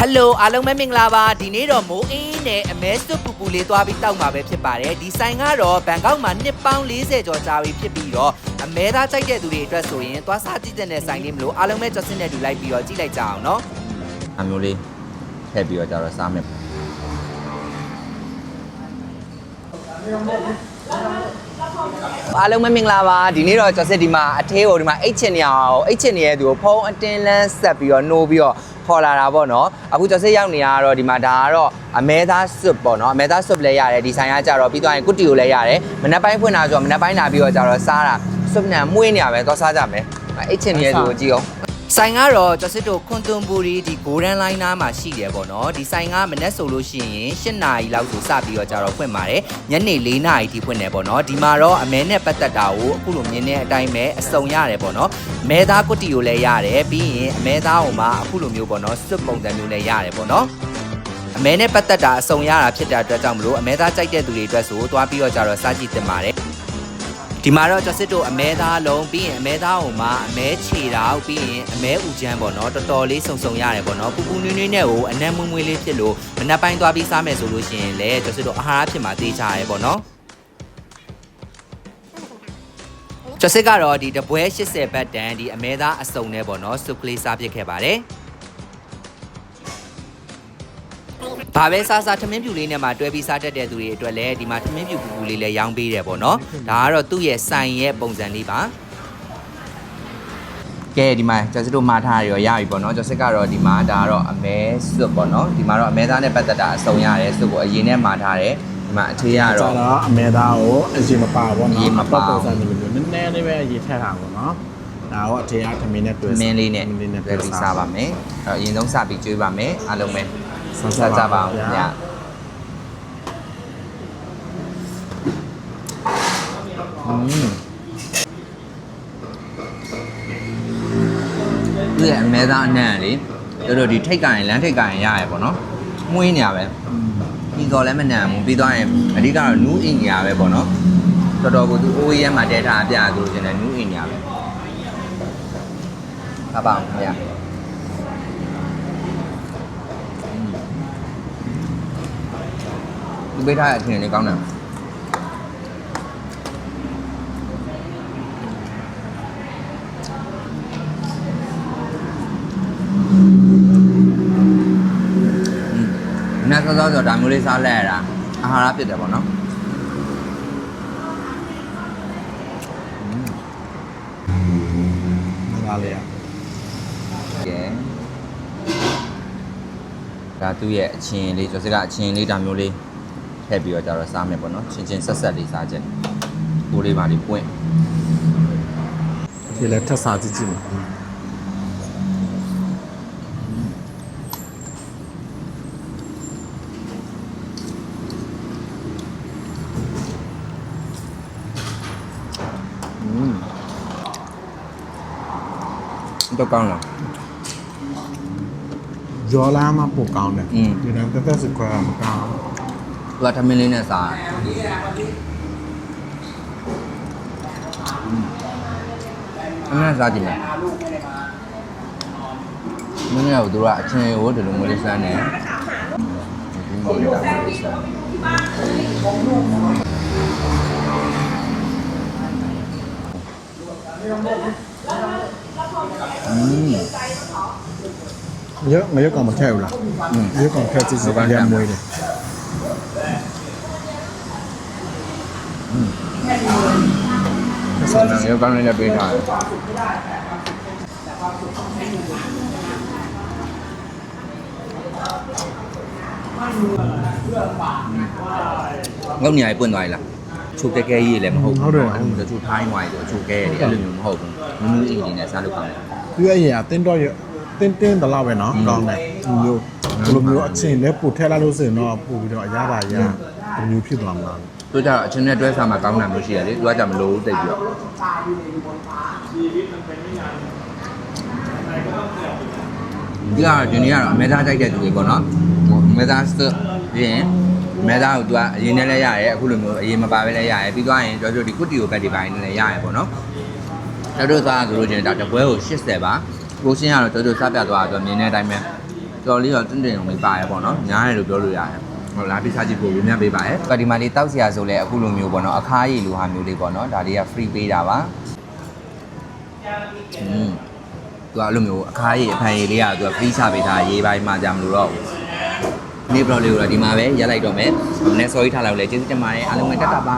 ဟယ်လိုအားလုံးပဲမင်္ဂလာပါဒီနေ့တော့မိုးအင်းနဲ့အမဲစွတ်ပူပူလေးသွားပြီးတောက်မှာပဲဖြစ်ပါတယ်ဒီဆိုင်ကတော့ဘန်ကောက်မှာနှစ်ပေါင်း40ကျော်ကြာပြီဖြစ်ပြီးတော့အမဲသားကြိုက်တဲ့သူတွေအတွက်ဆိုရင်သွားစားကြည့်တဲ့ဆိုင်လေးမလို့အားလုံးပဲကြော်စင်းနဲ့တူလိုက်ပြီးတော့ကြည့်လိုက်ကြအောင်နော်အမျိုးလေးထည့်ပြီးတော့ကြတော့စားမယ်အားလုံးပဲမင်္ဂလာပါဒီနေ့တော့ကျော်စစ်ဒီမှာအသေးကိုဒီမှာအိတ်ချင်နေအောင်အိတ်ချင်နေတဲ့သူကိုဖုံးအတင်းလန်းဆက်ပြီးတော့နှိုးပြီးတော့ ခေါ်လာတာပေါ့နော်အခုကျော်စစ်ရောက်နေရတော့ဒီမှာဒါကတော့အမဲသားစွပ်ပေါ့နော်အမဲသားစွပ်လည်းရတယ်ဒီဆိုင်ကကြတော့ပြီးသွားရင်ကုတ္တီကိုလည်းရတယ်မနက်ပိုင်းဖွင့်တာဆိုတော့မနက်ပိုင်းလာပြီးတော့ကြတော့စားတာစွပ်နံမွေးနေရပဲသွားစားကြမယ်အိတ်ချင်နေတဲ့သူကိုကြည့်အောင် ဆိုင်ကတော့ကျစစ်တို့ခွန်သွန်ဘူရီဒီဂိုဒန်လိုင်းနားမှာရှိတယ်ပေါ့နော်ဒီဆိုင်ကမနေ့ဆိုလို့ရှိရင်၈နာရီလောက်ဆိုစပြီးတော့ကြတော့ဖွင့်ပါတယ်ညနေ၄နာရီထိဖွင့်တယ်ပေါ့နော်ဒီမှာတော့အမဲနဲ့ပတ်သက်တာကိုအခုလိုမြင်တဲ့အတိုင်းပဲအစုံရတယ်ပေါ့နော်မဲသားကွတ်တီကိုလည်းရတယ်ပြီးရင်အမဲသားဟိုမှာအခုလိုမျိုးပေါ့နော်စွတ်ပုံစံမျိုးလည်းရတယ်ပေါ့နော်အမဲနဲ့ပတ်သက်တာအစုံရတာဖြစ်တဲ့အတွက်ကြောင့်မလို့အမဲသားကြိုက်တဲ့သူတွေအတွက်ဆိုသွားပြီးတော့ကြတော့စားကြည့်တင်ပါတယ် ဒီမှာတော့ကျစစ်တို့အမဲသားလုံးပြီးရင်အမဲသားဟိုမှာအမဲခြေတောက်ပြီးရင်အမဲဥချမ်းပေါ့နော်တော်တော်လေးစုံစုံရတယ်ပေါ့နော်ပူပူနွေးနွေးနဲ့ကိုအနက်မွေးမွေးလေးဖြစ်လို့မနက်ပိုင်းသွားပြီးစားမယ်ဆိုလို့ရှိရင်လည်းကျစစ်တို့အာဟာရဖြစ်မှာတေးချရဲပေါ့နော်ကျစစ်ကတော့ဒီတပွဲ80ဘတ်တန်ဒီအမဲသားအစုံနဲ့ပေါ့နော်စုကလေးစားပစ်ခဲ့ပါတယ် ဘာပဲစားစားထမင်းပြူလေးနဲ့မှတွဲပြီးစားတတ်တဲ့သူတွေအတွက်လည်းဒီမှာထမင်းပြူပူပူလေးလည်းရောင်းပေးတယ်ပေါ့နော်ဒါကတော့သူ့ရဲ့ဆိုင်ရဲ့ပုံစံလေးပါကဲဒီမှာကျစစ်တို့မှားထားရရောရပြီပေါ့နော်ကျစစ်ကတော့ဒီမှာဒါကတော့အမဲစွတ်ပေါ့နော်ဒီမှာတော့အမဲသားနဲ့ပတ်သက်တာအစုံရတယ်စွတ်ကိုအရင်နဲ့မှားထားတယ်ဒီမှာအထေးရကျတော့တော့အမေသားကိုအရင်မပါဘောနော်အရင်မပါပုံစံမျိုးမျိုးနည်းနည်းလေးပဲအရင်ထည့်ထားပါတော့ဒါတော့အထေအထမင်းနဲ့တွေ့မင်းလေးနဲ့မင်းလေးနဲ့တွဲပြီးစားပါမယ်အဲ့တော့အရင်ဆုံးစပြီးကျွေးပါမယ်အားလုံးပဲ စားစားကြပါအောင်ညอืมသူရဲ့အမဲသားအနံ့လေတို့တို့ဒီထိတ်ကရင်လမ်းထိတ်ကရင်ရရပေါ့နော်မှုင်းနေရပဲပြီးတော့လည်းမနံဘူးပြီးတော့ရင်အဓိကတော့နူးအင်ညာပဲပေါ့နော်တော်တော်ကိုသူအိုးရဲမှာတဲထားအပြဆိုလို့ရှင်တယ်နူးအင်ညာပဲဟာပါအောင်ခင်ဗျာ သူပေးထားတဲ့အထင်လေးကောင်းတယ်နတ်စောစောဆိုဒါမျိုးလေးစားလဲရတာအာဟာရဖြစ်တယ်ပေါ့နော်ငါလေးอ่ะကဲဒါသူ့ရဲ့အချင်းလေးကျော်စကအချင်းလေးဒါမျိုးလေး ထည့်ပြီးတော့ကြတော့စားမယ်ပေါ့နော်ချင်းချင်းဆက်ဆက်လေးစားချက်ကိုလေးပါလေးပွင့်ဒီလည်းထပ်စားကြည့်ကြည့်မယ်တော့ကောင်းလားဂျော်လာမှာပိုကောင်းတယ်ဒီနေ့တက်တက်စကွာမကောင်းဘူး သူကထမင်းလေးနဲ့စားအမှန်စားကြည့်မယ်မင်းတို့ကသူကအချင်းကိုဒီလိုမျိုးလေးစမ်းနေဒီမျိုးလေးတာမျိုးလေးစမ်းอืม เยอะไม่เยอะกว่ามาแค่อยู่ละ อืม เยอะกว่าแค่จริง เย อะกว่า ๆเรียนมวยเลย ဆောင်းနေကောင်းနေလည်းပေးထားတယ်ငုတ်နေရပွင့်သွားပြီလားချိုကဲကဲကြီးလည်းမဟုတ်ဘူးတချို့ထိုင်းသွားပြီဆိုချိုကဲတယ်အဲ့လိုမျိုးမဟုတ်ဘူးနူးနူးအီဒီနဲ့စားလို့ကောင်းတယ် သူရဲ့အရင်အတင်းတော့ရတင်းတင်းတလောက်ပဲเนาะ อืม ကောင်းတယ်ဒီမျိုးဒီလိုမျိုးအချင်းနဲ့ပို့ထည့်လိုက်လို့ဆိုရင်တော့ပို့ပြီးတော့အရသာရဒီမျိုးဖြစ်သွားမှာ သူကြတော့အချင်းနဲ့တွဲစားမှကောင်းတာမျိုးရှိရတယ်သူကကြမလို့တိတ်ပြီးတော့ဒီကတော့ဒီနေ့ကတော့အမေသားကြိုက်တဲ့သူတွေပေါ့နော်အမေသားစပြီးရင်အမေသားကိုသူကအရင်နဲ့လည်းရတယ်အခုလိုမျိုးအရင်မပါဘဲလည်းရတယ်ပြီးသွားရင်ကျွန်တော်တို့ဒီကုတီကိုဘက်ဒီပိုင်းနဲ့လည်းရတယ်ပေါ့နော်ကျွန်တော်တို့စားဆိုလို့ချင်းဒါတပွဲကို80ပါကိုရှင်းကတော့ကျွန်တော်တို့စားပြသွားတာသူမြင်တဲ့အတိုင်းပဲတော်လေးတော့တင့်တယ်ုံလေးပါရပေါ့နော်ညားရလို့ပြောလို့ရတယ် ဟိုလာပြီးစားကြည့်ဖို့ပြမြပေးပါရဲ့ဒီမှာလေးတောက်စရာဆိုလဲအခုလိုမျိုးပေါ့နော်အခါရည်လိုဟာမျိုးလေးပေါ့နော်ဒါတွေက free ပေးတာပါอืมသူကအဲ့လိုမျိုးအခါရည်အဖန်ရည်လေးကသူက free ချပေးထားရေးပိုင်းမှကြမလို့တော့ဘူးနေဘလော့လေးကိုတော့ဒီမှာပဲရက်လိုက်တော့မယ်နည်းစောကြီးထားလိုက်လဲကျေးဇူးတင်ပါတယ်အားလုံးပဲတက်တာပါ